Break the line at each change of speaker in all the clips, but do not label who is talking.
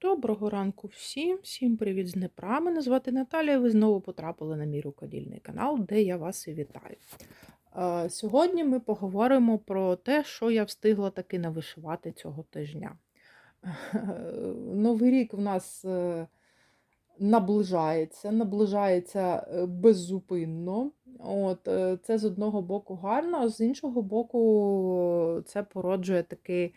Доброго ранку всім, всім привіт з Дніпра. Мене звати Наталія. Ви знову потрапили на мій рукодільний канал, де я вас і вітаю. Е, Сьогодні ми поговоримо про те, що я встигла таки навишивати цього тижня. Новий рік в нас е, наближається, наближається е, беззупинно. От, Це з одного боку гарно, а з іншого боку, це породжує такий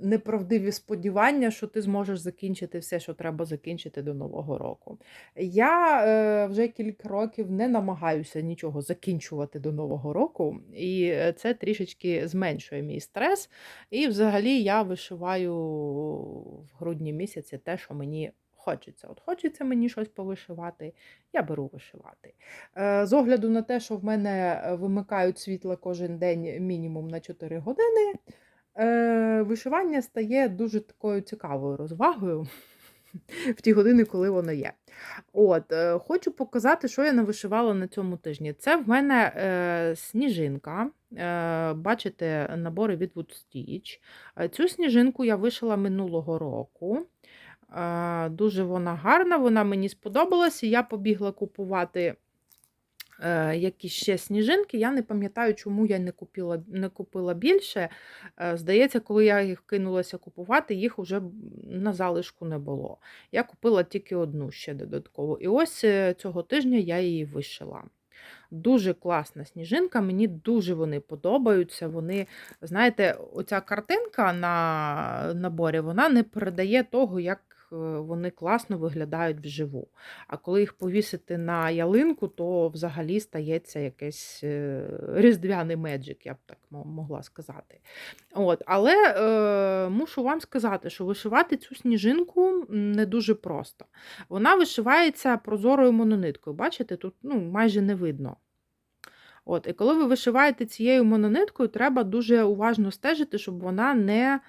неправдиві сподівання, що ти зможеш закінчити все, що треба закінчити до Нового року. Я е, вже кілька років не намагаюся нічого закінчувати до Нового року, і е, це трішечки зменшує мій стрес. І взагалі я вишиваю в грудні місяці те, що мені. Хочеться, от хочеться мені щось повишивати, я беру вишивати. Е, З огляду на те, що в мене е, вимикають світло кожен день мінімум на 4 години, е, вишивання стає дуже такою цікавою розвагою в ті години, коли воно є. От, е, Хочу показати, що я навишивала на цьому тижні. Це в мене е, сніжинка. Е, Бачите, набори від Wood Stitch. Е, Цю сніжинку я вишила минулого року. Е, Дуже вона гарна, вона мені сподобалася. Я побігла купувати якісь ще сніжинки. Я не пам'ятаю, чому я не купила, не купила більше. Е, Здається, коли я їх кинулася купувати, їх уже на залишку не було. Я купила тільки одну ще додатково. І ось е, цього тижня я її вишила. Дуже класна сніжинка, мені дуже вони подобаються. Вони, знаєте, оця картинка на наборі вона не передає того, як е, вони класно виглядають вживу. А коли їх повісити на ялинку, то взагалі стається якийсь е, різдвяний меджик, я б так могла сказати. От, але е, мушу вам сказати, що вишивати цю сніжинку не дуже просто. Вона вишивається прозорою монониткою. Бачите, тут ну, майже не видно. От, І коли ви вишиваєте цією монониткою, треба дуже уважно стежити, щоб вона не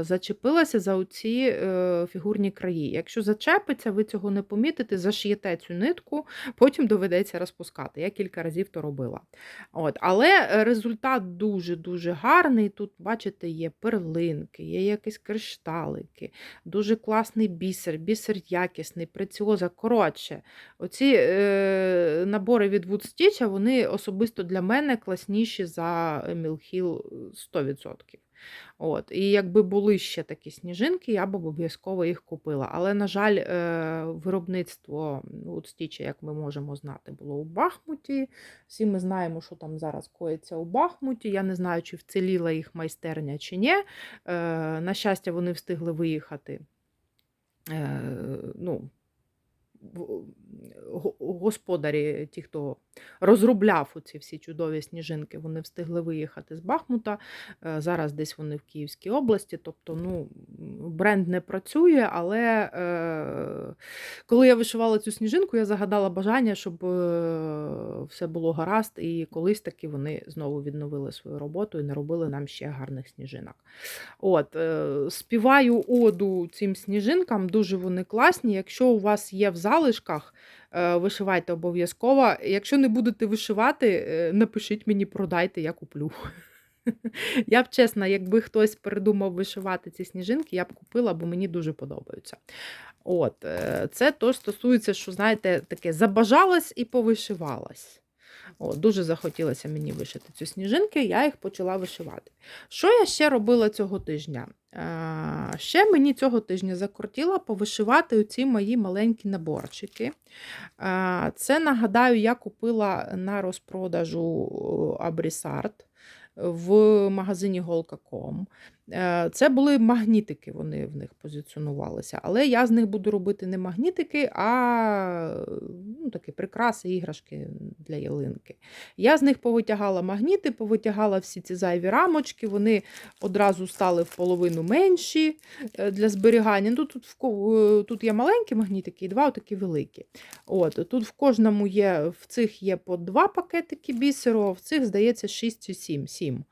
зачепилася за оці е, фігурні краї. Якщо зачепиться, ви цього не помітите, зашиєте цю нитку, потім доведеться розпускати. Я кілька разів то робила. От, але е, результат дуже-дуже гарний. Тут, бачите, є перлинки, є якісь кришталики, дуже класний бісер, бісер якісний, преціоза. Коротше, оці е, набори від Wood Stitch, вони особисто для мене класніші за Hill 100%. От. І якби були ще такі сніжинки, я б обов'язково їх купила. Але, на жаль, е, виробництво Wood Stitch, як ми можемо знати, було у Бахмуті. Всі ми знаємо, що там зараз коїться у Бахмуті. Я не знаю, чи вціліла їх майстерня чи ні. Е, На щастя, вони встигли виїхати. Е, ну, господарі, ті, хто розробляв оці всі чудові сніжинки, вони встигли виїхати з Бахмута. Е, Зараз десь вони в Київській області. Тобто, ну, бренд не працює, але е, коли я вишивала цю сніжинку, я загадала бажання, щоб е, все було гаразд, і колись таки вони знову відновили свою роботу і не робили нам ще гарних сніжинок. От, е, співаю оду цим сніжинкам, дуже вони класні. Якщо у вас є в залишках, вишивайте обов'язково. Якщо не будете вишивати, е, напишіть мені, продайте, я куплю. Я б чесно, якби хтось передумав вишивати ці сніжинки, я б купила, бо мені дуже подобаються. От, е, це то стосується, що, знаєте, таке забажалась і повишивалась. О, дуже захотілося мені вишити ці сніжинки, я їх почала вишивати. Що я ще робила цього тижня? Е, Ще мені цього тижня закортіло повишивати оці мої маленькі наборчики. Е, Це, нагадаю, я купила на розпродажу Абрісарт в магазині Голка.com. Е, Це були магнітики, вони в них позиціонувалися. Але я з них буду робити не магнітики, а ну, такі прикраси, іграшки для ялинки. Я з них повитягала магніти, повитягала всі ці зайві рамочки, вони одразу стали в половину менші е, для зберігання. Ну, тут, е, тут є маленькі магнітики і два такі великі. От, тут в кожному є, в цих є по два пакетики бісеру, а в цих, здається, 6 чи 7. 7.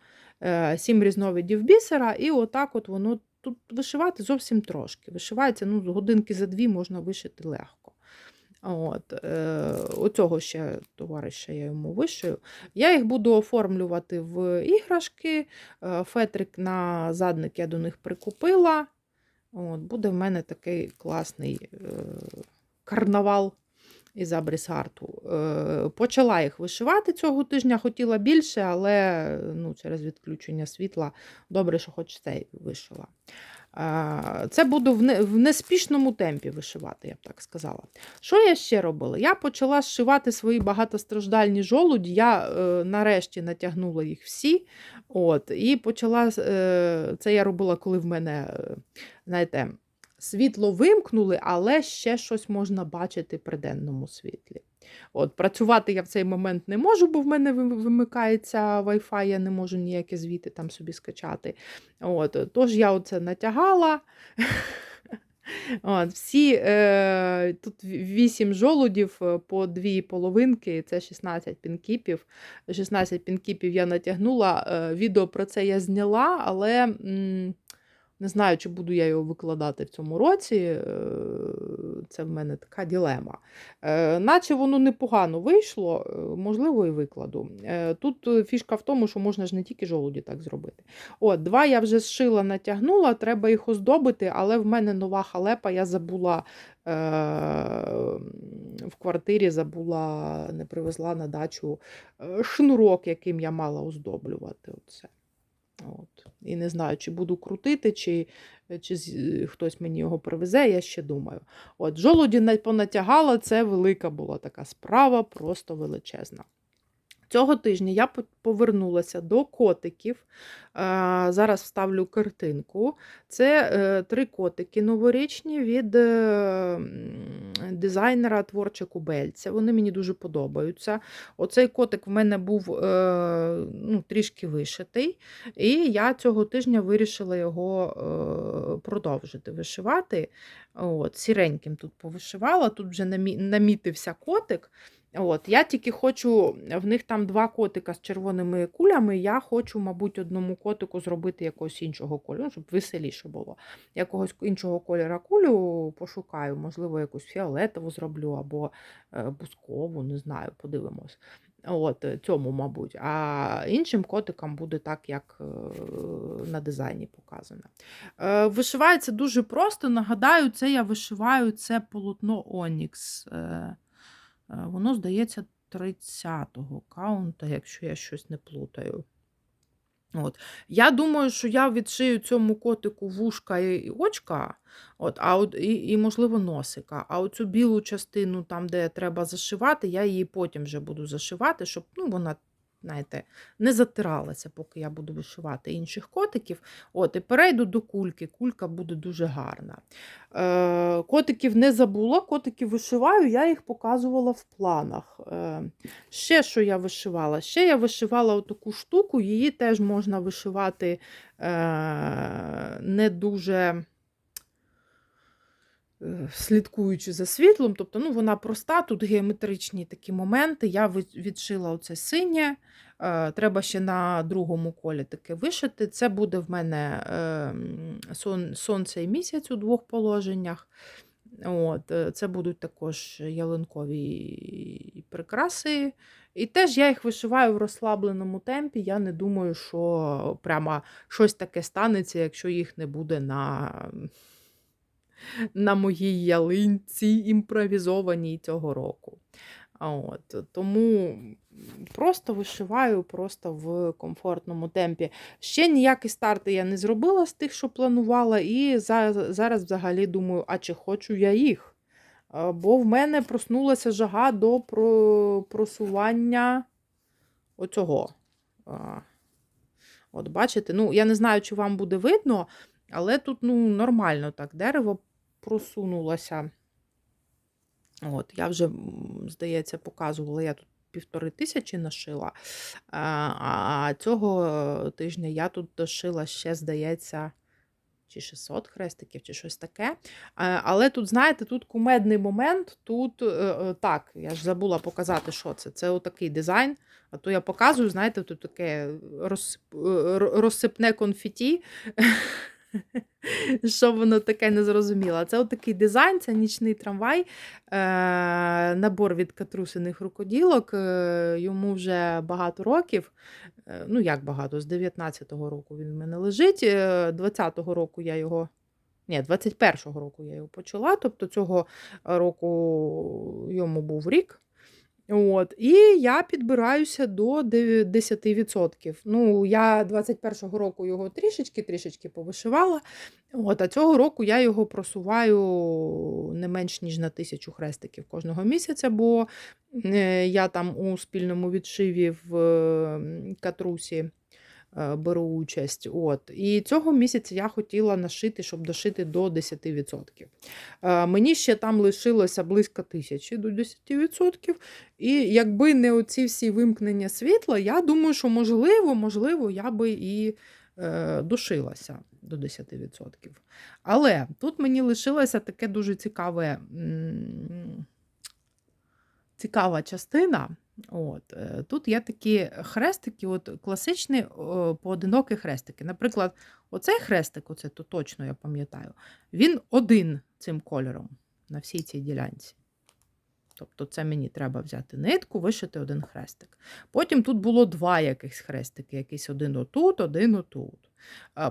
Е, Сім різновидів бісера, і отак от воно тут вишивати зовсім трошки. Вишивається ну, годинки за дві можна вишити легко. От, е, Оцього ще товариша я йому вишию. Я їх буду оформлювати в іграшки. Е, Фетрик на задник я до них прикупила. От, Буде в мене такий класний е, карнавал із абрісарту. Е, Почала їх вишивати цього тижня, хотіла більше, але ну, через відключення світла добре, що хоч цей вишила. Е, Це буду в неспішному темпі вишивати, я б так сказала. Що я ще робила? Я почала зшивати свої багатостраждальні жолуді. Я е, нарешті натягнула їх всі. От, І почала е, це я робила, коли в мене, е, знаєте, світло вимкнули, але ще щось можна бачити при денному світлі. От, Працювати я в цей момент не можу, бо в мене вимикається Wi-Fi, я не можу ніякі звіти там собі скачати. От, тож я оце натягала. От, всі, е, тут 8 жолудів е, по дві половинки, це 16 пінкіпів. 16 пінкіпів я натягнула. Е, відео про це я зняла, але м, не знаю, чи буду я його викладати в цьому році. Е, це в мене така ділема. Е, наче воно непогано вийшло, е, можливо, і викладу. Тут фішка в тому, що можна ж не тільки жолуді так зробити. От, два я вже зшила, натягнула, треба їх оздобити, але в мене нова халепа, я забула в квартирі, забула, не привезла на дачу шнурок, яким я мала оздоблювати. Оце. От. І не знаю, чи буду крутити, чи, чи хтось мені його привезе, я ще думаю. От, жолуді понатягала, це велика була така справа, просто величезна. Цього тижня я повернулася до котиків. Е, Зараз вставлю картинку. Це е, три котики новорічні від е, дизайнера Творче Кубельця. Вони мені дуже подобаються. Оцей котик в мене був ну, трішки вишитий, і я цього тижня вирішила його продовжити вишивати. От, Сіреньким тут повишивала, тут вже намітився котик. От, Я тільки хочу, в них там два котика з червоними кулями. Я хочу, мабуть, одному котику зробити якогось іншого кольору, ну, щоб веселіше було. Якогось іншого кольора кулю пошукаю, можливо, якусь фіолетову зроблю або е, бускову, не знаю, подивимось. От, е, цьому, мабуть. А іншим котикам буде так, як е, на дизайні показано. Вишивається дуже просто. Нагадаю, це я вишиваю це полотно Онікс. Е, Воно, здається, 30-го каунта, якщо я щось не плутаю. От. Я думаю, що я відшию цьому котику вушка і очка, от, а от, і, і, можливо, носика. А оцю білу частину, там, де треба зашивати, я її потім вже буду зашивати, щоб ну, вона, знаєте, не затиралася, поки я буду вишивати інших котиків. От, І перейду до кульки. Кулька буде дуже гарна. Е, Котиків не забула, котиків вишиваю, я їх показувала в планах. Е, Ще що я вишивала? Ще я вишивала таку штуку, її теж можна вишивати е, не дуже слідкуючи за світлом. Тобто ну, вона проста, тут геометричні такі моменти. Я відшила оце синє. Е, Треба ще на другому колі таке вишити. Це буде в мене е, сон, сонце і місяць у двох положеннях. От, е, це будуть також ялинкові прикраси. І теж я їх вишиваю в розслабленому темпі. Я не думаю, що прямо щось таке станеться, якщо їх не буде на, на моїй ялинці імпровізованій цього року. От, тому просто вишиваю просто в комфортному темпі. Ще ніякі старти я не зробила з тих, що планувала, і за- зараз взагалі думаю, а чи хочу я їх? Бо в мене проснулася жага до про- просування оцього. От бачите, ну я не знаю, чи вам буде видно, але тут ну, нормально так дерево просунулося. От, я вже, здається, показувала, я тут півтори тисячі нашила. А, цього тижня я тут дошила ще, здається, чи 600 хрестиків, чи щось таке. Але тут, знаєте, тут кумедний момент. Тут е, е, так, я ж забула показати, що це. Це отакий дизайн. А то я показую, знаєте, тут таке е, розсипне конфеті. що воно таке незрозуміло. Це отакий дизайн, це нічний трамвай, е, набор від катрусиних рукоділок. Е, йому вже багато років. Е, ну, як багато, з 19-го року він в мене лежить. Е, 20-го року я його. Ні, 21-го року я його почала, тобто цього року йому був рік. От, і я підбираюся до 10%. Ну, я 21-го року його трішечки-трішечки повишивала. От, а цього року я його просуваю не менш ніж на тисячу хрестиків кожного місяця, бо е, я там у спільному відшиві в катрусі беру участь. От. І цього місяця я хотіла нашити, щоб дошити до 10%. Е, Мені ще там лишилося близько тисячі до 10%. І якби не оці всі вимкнення світла, я думаю, що можливо, можливо, я би і е, душилася до 10%. Але тут мені лишилося таке дуже цікаве. Цікава частина. От, е, тут є такі хрестики, от класичні поодинокі хрестики. Наприклад, оцей хрестик, оце то точно я пам'ятаю, він один цим кольором на всій цій ділянці. Тобто це мені треба взяти нитку, вишити один хрестик. Потім тут було два якихось хрестики, якийсь один отут, один отут.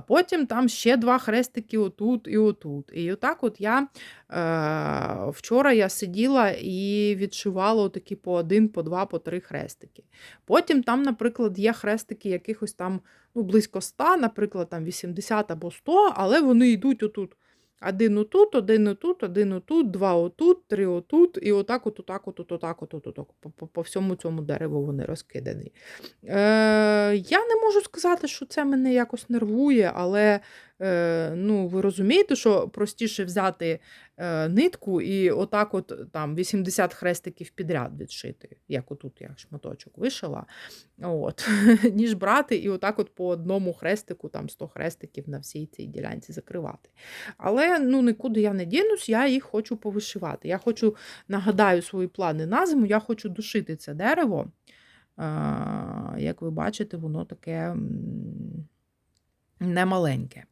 Потім там ще два хрестики отут і отут. І отак от я е, вчора я сиділа і відшивала такі по один, по два, по три хрестики. Потім там, наприклад, є хрестики якихось там ну, близько 100, наприклад, там 80 або 100, але вони йдуть отут. Один отут, один отут, один отут, два отут, три отут, і отак от, отак от, отак от, отак по, по, всьому цьому дереву вони розкидані. Е, я не можу сказати, що це мене якось нервує, але ну, ви розумієте, що простіше взяти е, нитку і отак от там 80 хрестиків підряд відшити, як отут я шматочок вишила, от, ніж брати і отак от по одному хрестику, там 100 хрестиків на всій цій ділянці закривати. Але ну, нікуди я не дінусь, я їх хочу повишивати. Я хочу, нагадаю свої плани на зиму, я хочу душити це дерево. Як ви бачите, воно таке немаленьке.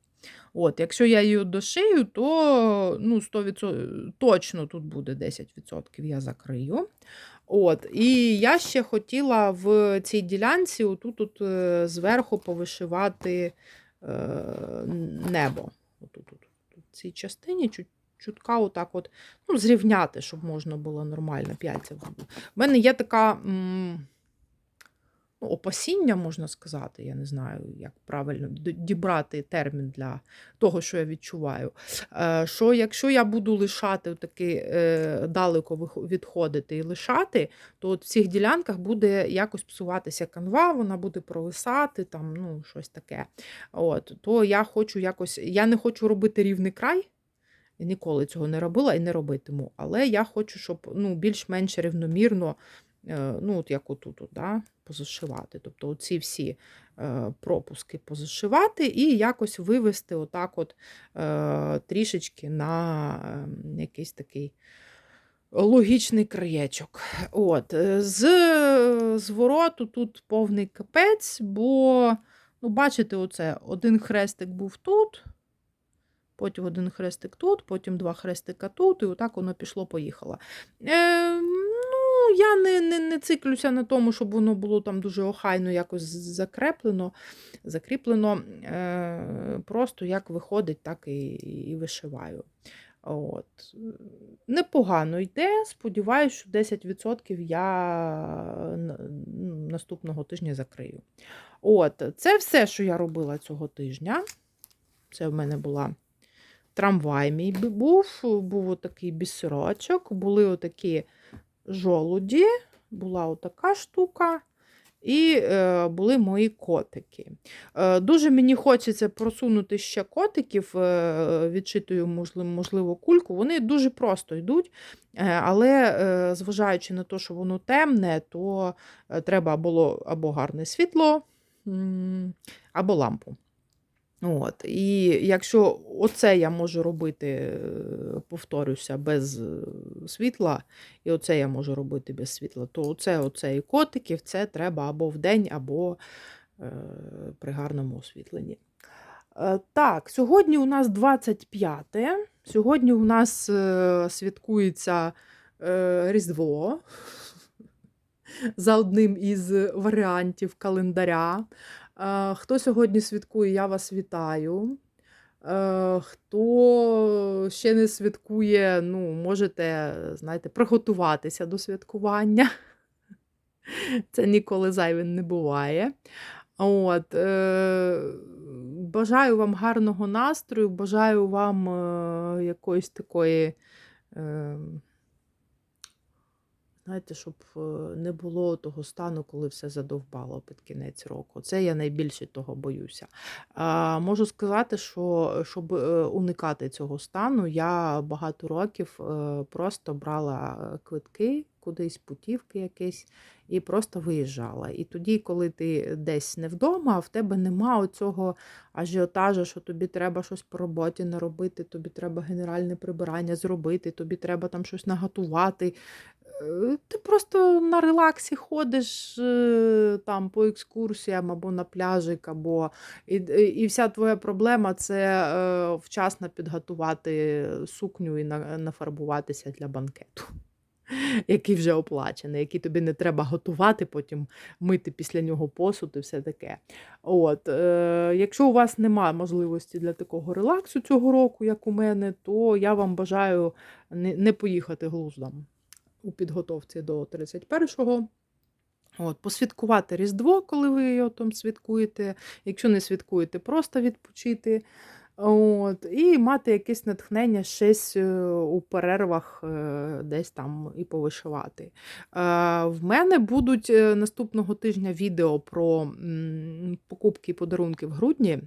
От, якщо я її дошию, то ну, 100%, точно тут буде 10% я закрию. От, І я ще хотіла в цій ділянці отут от, е, зверху повишивати е, небо. Отут, от, в цій частині чутка отак от, ну, зрівняти, щоб можна було нормально п'яльця. У мене є така. М ну, опасіння, можна сказати, я не знаю, як правильно дібрати термін для того, що я відчуваю. Е, Що якщо я буду лишати таки е, далеко відходити і лишати, то от в цих ділянках буде якось псуватися канва, вона буде провисати, там, ну, щось таке. От, То я хочу якось, я не хочу робити рівний край. Я ніколи цього не робила і не робитиму. Але я хочу, щоб ну, більш-менш рівномірно, е, ну, от як отут, от, да, позашивати. Тобто оці всі е, пропуски позашивати і якось вивести отак от е, трішечки на е, якийсь такий логічний краєчок. От. е, З звороту тут повний капець, бо, ну, бачите, оце один хрестик був тут. Потім один хрестик тут, потім два хрестика тут, і отак воно пішло-поїхало. Е, я не, не, не циклюся на тому, щоб воно було там дуже охайно якось закреплено, закріплено. Е, просто як виходить, так і, і вишиваю. От. Непогано йде. Сподіваюся, що 10% я ну, наступного тижня закрию. От, це все, що я робила цього тижня. Це в мене була трамвай мій був, був отакий бісерочок, були отакі жолуді, була отака штука. І е, були мої котики. Е, дуже мені хочеться просунути ще котиків, е, відчитую, можливо, можливо, кульку. Вони дуже просто йдуть, е, але е, зважаючи на те, що воно темне, то е, треба було або гарне світло, або лампу. От. І якщо оце я можу робити, е, повторюся, без е, світла, і оце я можу робити без світла, то оце, оце і котиків це треба або вдень, або е, при гарному освітленні. Е, Так, сьогодні у нас 25. Сьогодні у нас е, святкується е, Різдво за одним із варіантів календаря. Е, Хто сьогодні святкує, я вас вітаю. Е, Хто ще не святкує, ну, можете, знаєте, приготуватися до святкування. Це ніколи зайвим не буває. От, е, бажаю вам гарного настрою, бажаю вам е, якоїсь такої, е, знаєте, щоб е, не було того стану, коли все задовбало під кінець року. Це я найбільше того боюся. Можу сказати, що щоб е, уникати цього стану, я багато років е, просто брала квитки кудись, путівки якісь, і просто виїжджала. І тоді, коли ти десь не вдома, в тебе нема оцього ажіотажу, що тобі треба щось по роботі наробити, тобі треба генеральне прибирання зробити, тобі треба там щось наготувати. Е, Ти просто на релаксі ходиш е, там по екскурсіям або на пляжик, або і, і вся твоя проблема це е, вчасно підготувати сукню і нафарбуватися для банкету який вже оплачений, який тобі не треба готувати, потім мити після нього посуд і все таке. От, е, якщо у вас немає можливості для такого релаксу цього року, як у мене, то я вам бажаю не поїхати глуздом у підготовці до 31-го. От, посвяткувати Різдво, коли ви його там святкуєте. Якщо не святкуєте, просто відпочити. От, і мати якесь натхнення щось е, у перервах е, десь там і повишивати. Е, В мене будуть наступного тижня відео про покупки і подарунки в грудні.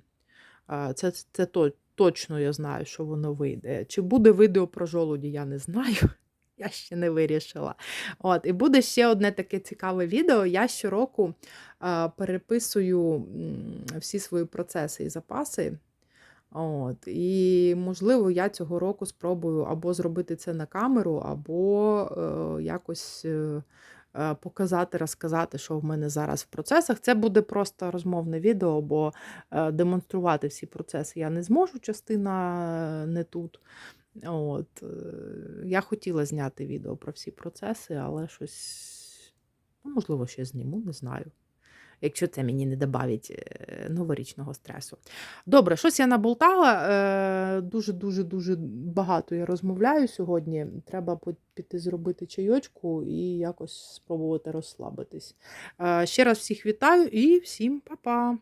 Це, це то, точно я знаю, що воно вийде. Чи буде відео про жолуді, я не знаю. Я ще не вирішила. От, і буде ще одне таке цікаве відео. Я щороку е, переписую всі свої процеси і запаси. От, і, можливо, я цього року спробую або зробити це на камеру, або е, якось е, е, показати, розказати, що в мене зараз в процесах. Це буде просто розмовне відео, бо е, демонструвати всі процеси я не зможу, частина е, не тут. От, е, я хотіла зняти відео про всі процеси, але щось, ну, можливо, ще зніму, не знаю. Якщо це мені не додавить е, новорічного стресу. Добре, щось я наболтала. Дуже-дуже дуже багато я розмовляю сьогодні. Треба піти зробити чайочку і якось спробувати розслабитись. Е, Ще раз всіх вітаю і всім па-па!